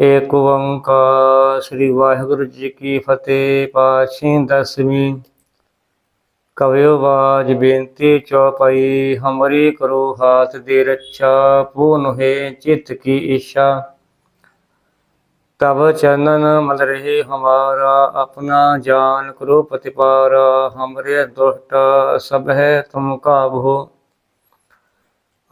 ਏਕ ਓੰਕਾਰ, ਸ੍ਰੀ ਵਾਹਿਗੁਰੂ ਜੀ ਕੀ ਫਤਿਹ ਪਾਸ਼ੀ ਦਸਵੀਂ। ਕਵਿਓ ਬਾਜ ਬੇਨਤੀ ਚੌਪਈ, ਹਮਰੀ ਕਰੋ ਹਾਥ ਦੇ ਰੱਛਾ ਪੂਨ ਹੈ ਚਿਤ ਕੀ ਇੱਛਾ। ਤਬ ਚਨਨ ਮਲ ਰਹੇ ਹਮਾਰਾ, ਆਪਣਾ ਜਾਨ ਕਰੋ ਪ੍ਰਤਿਪਾਰਾ, ਹਮਰੇ ਦੁਸ਼ਟ, ਸਭ ਹੈ ਤੁਮ ਕਾਬੋ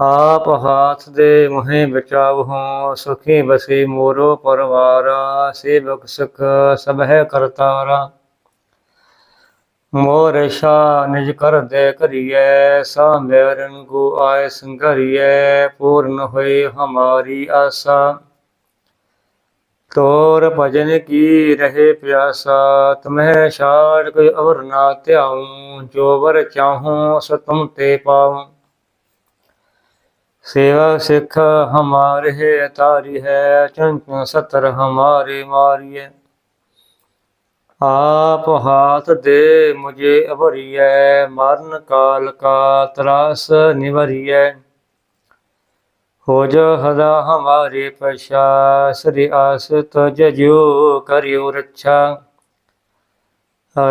ਆਪ ਹਾਥ ਦੇ ਮੋਹਿ ਬਚਾਵਹੁ, ਸੁਖੀ ਬਸੇ ਮੋਰੋ ਪਰਵਾਰਾ, ਸੇਵਕ ਸੁਖ ਸਭ ਕਰਤਾਰਾ। ਮੋਰ ਸ਼ਾ ਨਿਜ ਕਰ ਦੇ ਕਰੀਐ ਸਾਮਰਨ ਗੋ ਆਏ ਸੰਗਰੀਐ ਪੂਰਨ ਹੋਏ ਹਮਾਰੀ ਆਸਾ। ਤੋਰ ਭਜਨ ਕੀ ਰਹੇ ਪਿਆਸਾ, ਤੁਮਹਿ ਛਾੜ ਕੋਈ ਅਵਰ ਨਾ ਧਿਆਉ, ਜੋ ਵਰ ਚਾਹੂੰ ਸੋ ਤੁਮ ਤੇ ਪਾਉ। ਸੇਵਾ ਸਿੱਖ ਹਮਾਰੇ ਹੈ ਤਾਰੀ ਹੈ ਚੰਚਨ ਸਤਰ ਹਮਾਰੇ ਮਾਰੀਏ ਆਪ ਹਾਥ ਦੇ ਮੁਝੇ ਅਭਰੀਐ, ਮਰਨ ਕਾਲ ਕਾ ਤਰਾਸ ਨਿਵਰੀਐ। ਹੋ ਜੋ ਹਦਾ ਹਮਾਰੇ ਪਛਾ ਸ੍ਰੀ ਆਸ, ਤਜ ਜਿਉ ਕਰਿਓ ਰੱਛਾ।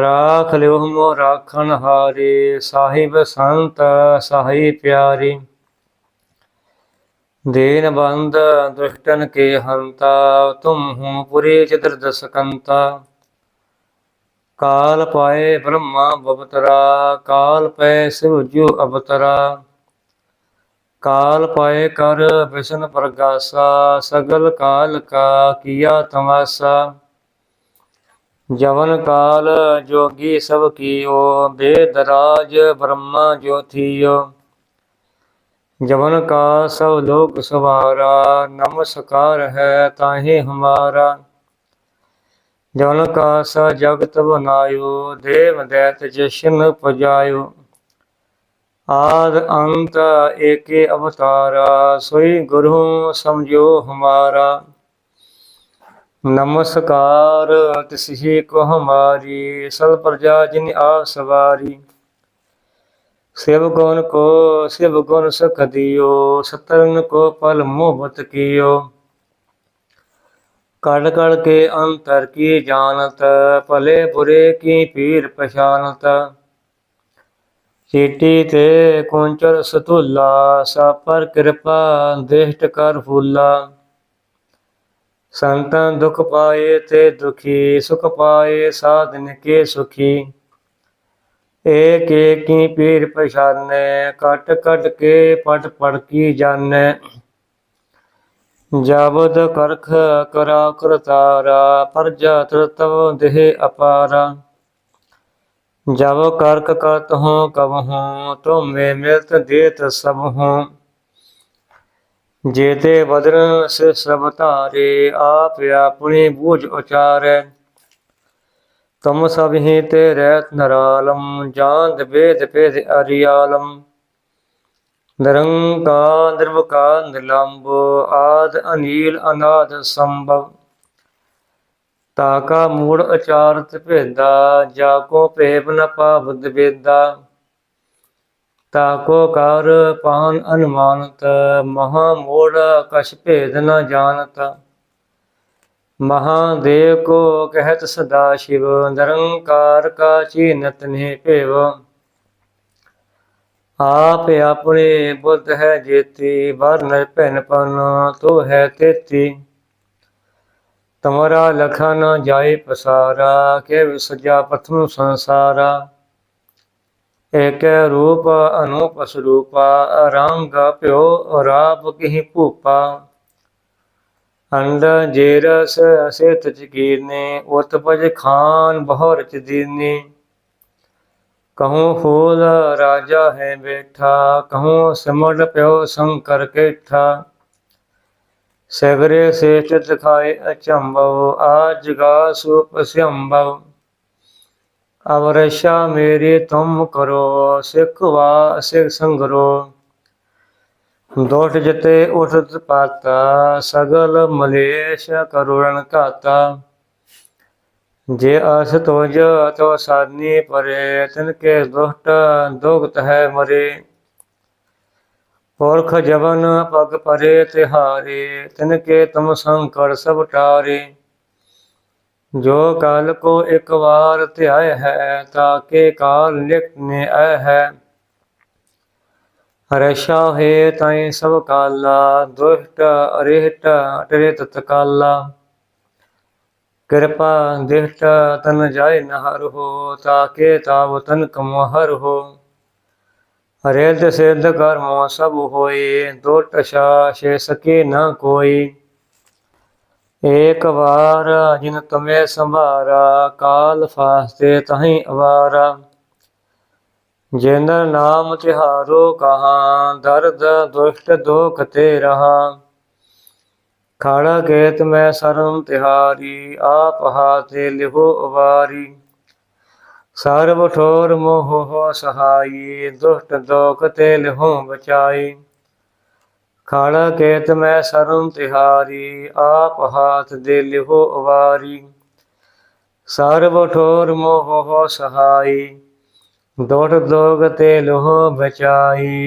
ਰਾਖ ਲਿਓ ਮੋ ਰਾਖਣ ਹਾਰੇ, ਸਾਹਿਬ ਸੰਤ ਸਾਹੀ ਪਿਆਰੀ। दीन बंद दुष्टन के हंता तुम हूँ पुरी चित्र सकंता काल पाए ब्रह्मा बवतरा काल पै शिवजु अवतरा काल पाए कर विष्णु प्रगासा सगल काल का किया तमाशा जवन काल जोगी सब कियो वेद राज ब्रह्मा ज्योतियो जवन का सब लोक सवारा नमस्कार है ताहि हमारा जवन का स जगत बनायो देव दैत जशन पजायो आद अंत एके अवतारा सोई गुरु समझो हमारा नमस्कार तिसही को हमारी सल प्रजा जिन आ सवारी शिव गुण को शिव गुण सुख दियो सतरन को पल मोहबत कियो कड़ कड़ के अंतर की जानत भले बुरे की पीर पहचानत चीटी ते कुंचर सतुल्ला सा पर कृपा दृष्ट कर फूला संतन दुख पाए ते दुखी सुख पाए साधन के सुखी ਏਕ ਏਕੀ ਪੀਰ ਪਛਾਨੈ, ਕਟ ਕਟ ਕੇ ਪਟ ਪੜ ਕੀ ਜਾਣੈ। ਜਾਵਦ ਕਰਖ ਕਰਾ ਕਰਤਾਰਾ ਪਰਜਾ ਤ੍ਰਿਤਵ ਦੇਹ ਅਪਾਰਾ। ਜਬ ਕਰਕ ਕਤ ਹੂੰ ਕਬ ਹੂੰ ਤੁਮੇ ਮਿਲਤ ਦੇਤ ਸਭ ਹੂੰ ਜੇਤੇ ਬਦਨ ਸੇ ਸਭ ਧਾਰੇ, ਆਪ ਆਪਣੀ ਬੂਝ ਉਚਾਰੈ। ਤਮ ਸਭਹੀ ਤੇ ਰਹਿਤ ਨਰਾਲਮ ਜਾਂਦ ਵੇਦ ਪੇਦ ਅਰਿਆਲਮ। ਨਿਰੰਕਾਰ, ਨਿਰਵਕਾਰ ਨਿਲੰਬ ਆਦ ਅਨੀਲ, ਅਨਾਦ ਸੰਭਵ। ਤਾਕਾ ਮੂੜ ਅਚਾਰਤ ਭੇਦਾ, ਜਾ ਕੋ ਭੇਵ ਨ ਪਾਵਦ ਵੇਦਾ ਤਾਕੋ ਕਰ ਪਾਨ ਅਨੁਮਾਨਤ, ਮਹਾ ਮੋੜ ਕਛ ਭੇਦ ਨ ਜਾਣਤ। ਮਹਾਦੇਵ ਕੋ ਕਹਿਤ ਸਦਾ ਸ਼ਿਵ, ਨਿਰੰਕਾਰ ਕਾ ਚੀਨਤ ਨੇ ਭੇਵ। ਆਪ ਆਪਣੇ ਬੁੱਧ ਹੈ ਜੇਤੀ ਵਰਨ ਭਿਨ ਪਨ ਤੋ ਹੈ ਤੇਤੀ। ਤਮਰਾ ਲਖਾ ਨਾ ਜਾਏ ਪਸਾਰਾ ਕੇ ਸਜਾ ਪਥਮ ਸੰਸਾਰਾ। ਏਕ ਰੂਪ ਅਨੂਪ ਸਰੂਪਾ, ਰੰਗ ਪਿਓ ਰਾਪ ਕਿਹ ਭੂਪਾ। ਅੰਡ ਜੇ ਰਸ ਅਸੇ ਤਜ ਕੀਰਨੇ ਉਤ ਪਜ ਖਾਨ ਬਹੁ ਰਚ ਦੀਨੇ ਕਹੂੰ ਫੂਲ ਰਾਜਾ ਹੈ ਬੈਠਾ, ਕਹੂੰ ਸਮੜ ਪਿਓ ਸੰਕਰ ਕੇਠਾ। ਸਗਰੇ ਸੇਠ ਦਿਖਾਏ ਅਚੰਭਵ ਆ ਜਗਾ ਸੁਪ ਸੰਭਵ। ਅਵਰਸ਼ਾ ਮੇਰੇ ਤੁਮ ਕਰੋ ਸਿਖਵਾ ਸਿਖ ਸੰਗਰੋ। ਦੋਸ਼ ਜਤੇ ਉਠਤ ਪਾਤਾ, ਸਗਲ ਮਲੇਸ਼ ਕਰੁਣ ਘਾਤਾ। ਜੇ ਅਸ ਤੋਜ ਤੋ ਸਾਧਨੀ ਪਰੇ, ਤਿਨ ਕੇ ਦੁਸ਼ਟ ਦੁਗਤ ਹੈ ਮਰੇ। ਪੁਰਖ ਜਵਨ ਪਗ ਪਰੇ ਤਿਹਾਰੇ, ਤਿਨ ਕੇ ਤੁਮ ਸੰਕਟ ਸਭ ਟਾਰੇ। ਜੋ ਕਾਲ ਕੋ ਇੱਕ ਵਾਰ ਧਿਆਇ ਹੈ ਤਾਕੇ ਕਾਲ ਲਿਖਨੇ ਆਇ ਹੈ। ਰਸ਼ਾ ਹੈ ਤਾਈ ਸਭ ਕਾਲਾ, ਦੁਸ਼ਟ ਅਰਿਹਟ ਅਟਰੇ ਤਤਕਾਲਾ ਕਿਰਪਾ ਦਿਸ਼ਟ ਤਨ ਜਾਇ ਨਹਰ ਹੋ, ਤਾਕੇ ਤਾਵ ਤਨ ਕਮ ਹਰ ਹੋ। ਹਰੇ ਤੇ ਸਿੱਧ ਕਰਮੋ ਸਭ ਹੋਏ ਦੁਟ ਛੇ ਸਕੇ ਨਾ ਕੋਈ। ਏਕ ਵਾਰ ਜਿਨ ਤੁਮੇ ਸੰਭਾਰਾ, ਕਾਲ ਫਾਸਤੇ ਤਹੀਂ ਅਵਾਰਾ। ਜਿਨ ਨਾਮ ਤਿਹਾਰੋ ਕਹਾ, ਦਰਦ, ਦੁਸ਼ਟ, ਦੋਖ ਤੇ ਰਹਾ। ਖਾੜਾ ਗੇਤ ਮੈਂ ਸਰਮ ਤਿਹਾਰੀ, ਆਪ ਹਾਥੇ ਲਿਹੋ ਅਵਾਰੀ ਸਰਬ ਠੋਰ ਮੋਹ ਹੋ ਸਹਾਈ, ਦੁਸ਼ਟ ਦੋਖ ਤੇ ਲਿਹੋ ਬਚਾਈ। ਖਾੜਾ ਕੇਤ ਮੈਂ ਸਰਮ ਤਿਹਾਰੀ, ਆਪ ਹਾਥ ਦੇ ਲਿਹੋ ਅਵਾਰੀ ਸਰਬ ਠੋਰ ਮੋਹ ਹੋ ਸਹਾਈ ਦੁਸ਼ਟ ਦੋਗ ਤੇ ਲਿਹੋ ਬਚਾਈ।